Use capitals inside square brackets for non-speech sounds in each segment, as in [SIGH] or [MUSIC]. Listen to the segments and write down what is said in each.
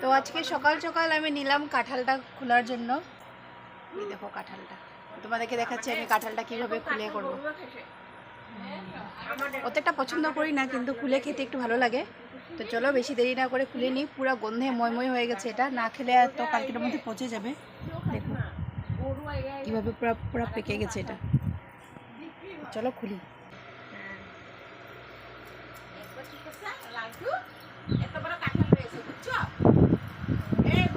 তো আজকে সকাল সকাল আমি নিলাম কাঁঠালটা খোলার জন্য। দেখো কাঁঠালটা। তোমাদেরকে দেখাচ্ছি আমি কাঁঠালটা কীভাবে খুলে করব। অতটা পছন্দ করি না, কিন্তু খুলে খেতে একটু ভালো লাগে। তো চলো বেশি দেরি না করে খুলে নিই। পুরো গন্ধে ময়ময় হয়ে গেছে এটা। না খেলে আর তো কালকের মধ্যে পচে যাবে। দেখো কীভাবে পুরো পুরো পেকে গেছে এটা। চলো খুলি।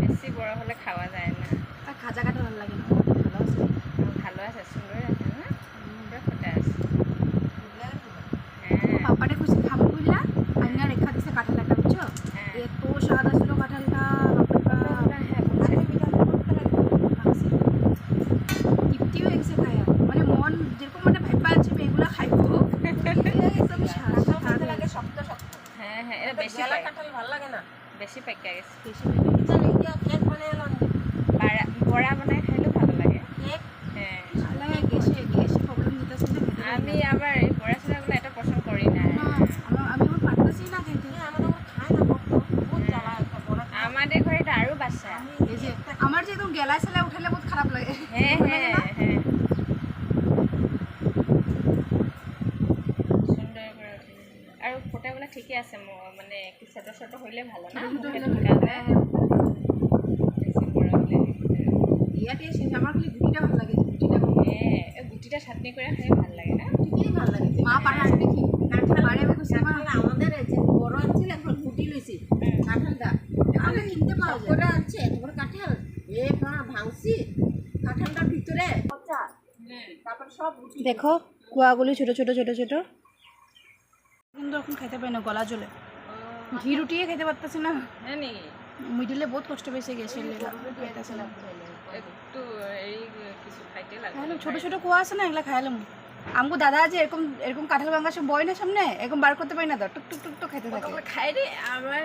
বেশি বড় হলে খাওয়া যায় না আর খাজা কাটা ভালো লাগে না ভালো আছে ভালো আছে সুন্দর আছে না পুরো ফুটে আছে হ্যাঁ পাপাটা খুশি খাব বুঝলা আমি না রেখা দিছে কাঁঠালটা বুঝছ হ্যাঁ এত স্বাদ আসলো কাঁঠালটা বাপরে বাপ। হ্যাঁ বুঝছি। তৃপ্তি হয়ে গেছে খায়া মানে মন যেরকম মানে ভাইবা আছে আমি এগুলো খাইবো একদম স্বাদ লাগে শক্ত শক্ত হ্যাঁ হ্যাঁ এটা বেশি বেলা কাঁঠাল ভালো লাগে না বেশি পেকে। গেছে বেশি কেক বৰা বনাই খাইলেও ভালো লাগে। কেক? হ্যাঁ। ভালো লাগে গেছে গেছে প্রবলেম দিতেছে না আমি আবার এই বৰা চৰাগুলো এটা পচন্দ করি না। আমি আমার পারতেছি না খেতে আমাদের না বহুত জ্বালা বড় আমাদের ঘরে এটা আরও যে আমার যে একদম গেলা সেলা উঠালে বহুত খারাপ লাগে। হ্যাঁ [LAUGHS] হ্যাঁ হ্যাঁ সুন্দর করে উঠে। আৰু ফোটাগুলো ঠিকই আছে মানে একটু ছোট ছোট হইলে ভালো না আমার খালি গুটিটা ভালো লাগে গুটিটা হ্যাঁ গুটিটা চাটনি করে খাই ভালো লাগে না ঠিকই ভালো লাগে মা পারে আসবে কি পারে আমি খুশি মা কাঁঠাল আমাদের যে বড় আনছিল এখন ফুটি লইছি কাঁঠালটা এখন কিনতে পাওয়া যায় করে আনছে এত কাঁঠাল এ মা ভাঙছি কাঁঠালটার ভিতরে পচা তারপর সব উঠি দেখো কুয়াগুলি ছোট ছোট ছোট ছোট কিন্তু এখন খেতে পাই না গলা জ্বলে। ঘি রুটিয়ে খেতে পারতেছি না। হ্যাঁ মিডিলে বহুত কষ্ট পেয়েছে গেছে একটু এই কিছু খাইতে লাগে ছোট ছোট কুয়া আছে না এগুলা খাইলাম আমগো দাদা আছে এরকম এরকম কাঁঠাল ভাঙাছে বয় না সামনে এরকম বার করতে পারি না তো টুক টুক টুক টুক খাইতে থাকে। খাই রে আমার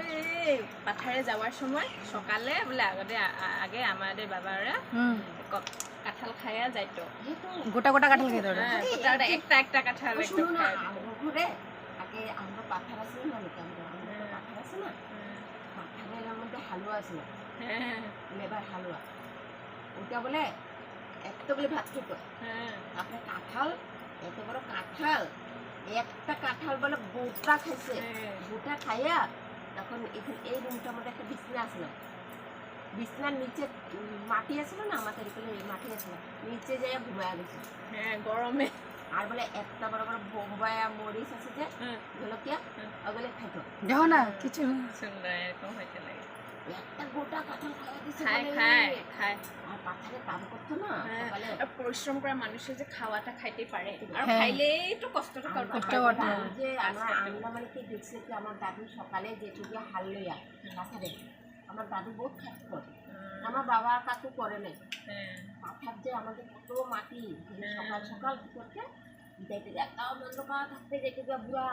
পাথারে যাওয়ার সময় সকালে বলে আগতে আ- আ- আগে আমাদের বাবারা কাঁঠাল খাইয়া যাইতো। গোটা গোটা কাঁঠাল ওরা হ্যাঁ গোটা গোটা একটা একটা কাঁঠাল দিত। আমার পাথর আছে না নাকি? আমরা আমরা পাথর আছে না? পাথরের মধ্যে হালুয়া আছে না? হ্যাঁ। লেবার হালুয়া। ওটা বলে এত বলে ভাত খেত হ্যাঁ তারপরে কাঁঠাল এত বড় কাঁঠাল। একটা কাঁঠাল বলে গোটা খাইছে। হ্যাঁ। গোটা খাইয়া তখন এখানে এই রুমটার মধ্যে একটা বিছনা আসলো বিছনার নিচে মাটি আসলো না? আমাদের এখানে মাটি আসলো নিচে যাইয়া ঘুমায়া গেছে। হ্যাঁ গরমে। আর বলে একটা বড় বড় বোম্বায়া মরিচ আছে যে ঝলকিয়া হুম। ওগুলো খাইতো দেখো না কিছু সুন্দর এরকম হইতে লাগে একটা গোটা কাঁঠাল খাইয়া দিছে খায়। খায় খায় আর পাথরে কাম করতো না হ্যাঁ, সকালে পরিশ্রম করা মানুষের যে খাওয়াটা খাইতে পারে আর হ্যাঁ। খাইলেই তো কষ্টটা করতে পারে করতে না। হয়। যে আমরা আমরা মানে কি দেখছি কি আমার দাদু সকালে যেটুকু হাল লইয়া পাথারে আমার দাদু বহুত খাট করে হুম, আমার বাবা কাকু করে নেই। মাথার যে আমাদের কত মাটি হ্যাঁ। সকাল সকাল কি করতে যাইতে যা তাও অন্ধকার থাকতে যেতে যা বুড়া।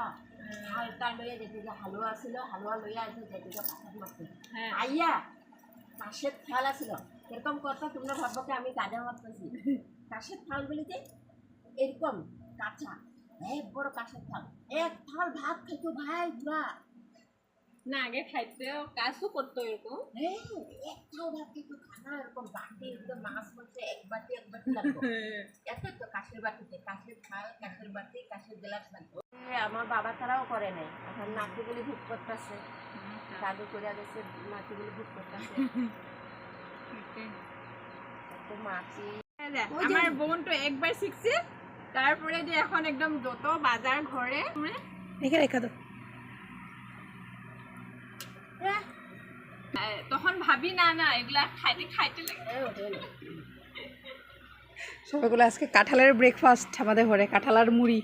হালকা লইয়া যেতে যা হালুয়া ছিল হালুয়া লইয়া এসে যেতে যা পাথার মারতে হ্যাঁ। আইয়া কাশের থাল আছিল। এরকম কথা তোমরা ভাববো কি আমি কাজে মারতেছি? কাশের থাল থালগুলিতে এরকম কাঁচা এক বড় কাশের থাল। এক থাল ভাত খাইতো ভাই বুড়া। না আগে খাইতেও কাজও করতো এরকম। এই, ভাত খাইতো খানা এরকম বাটি একদম মাছ মারছে এক বাটি এক বাটি লাগতো এত তো কাশের বাটিতে কাশের থাল কাশের বাটি কাশের গ্লাস লাগতো আমার বাবা তারাও করে নাই। এখন নাতিগুলি ভোগ করতেছে। দাদু করে গেছে নাতিগুলি ভোগ করতেছে। তো মাছি। আমার বোন তো একবার শিখছে। তারপরে যে এখন একদম যত বাজার ঘরে রেখে রেখা তো তখন ভাবি না না এগুলা খাইতে খাইতে লাগে। এই সবাইগুলো আজকে কাঁঠালের ব্রেকফাস্ট আমাদের ঘরে কাঁঠাল আর মুড়ি।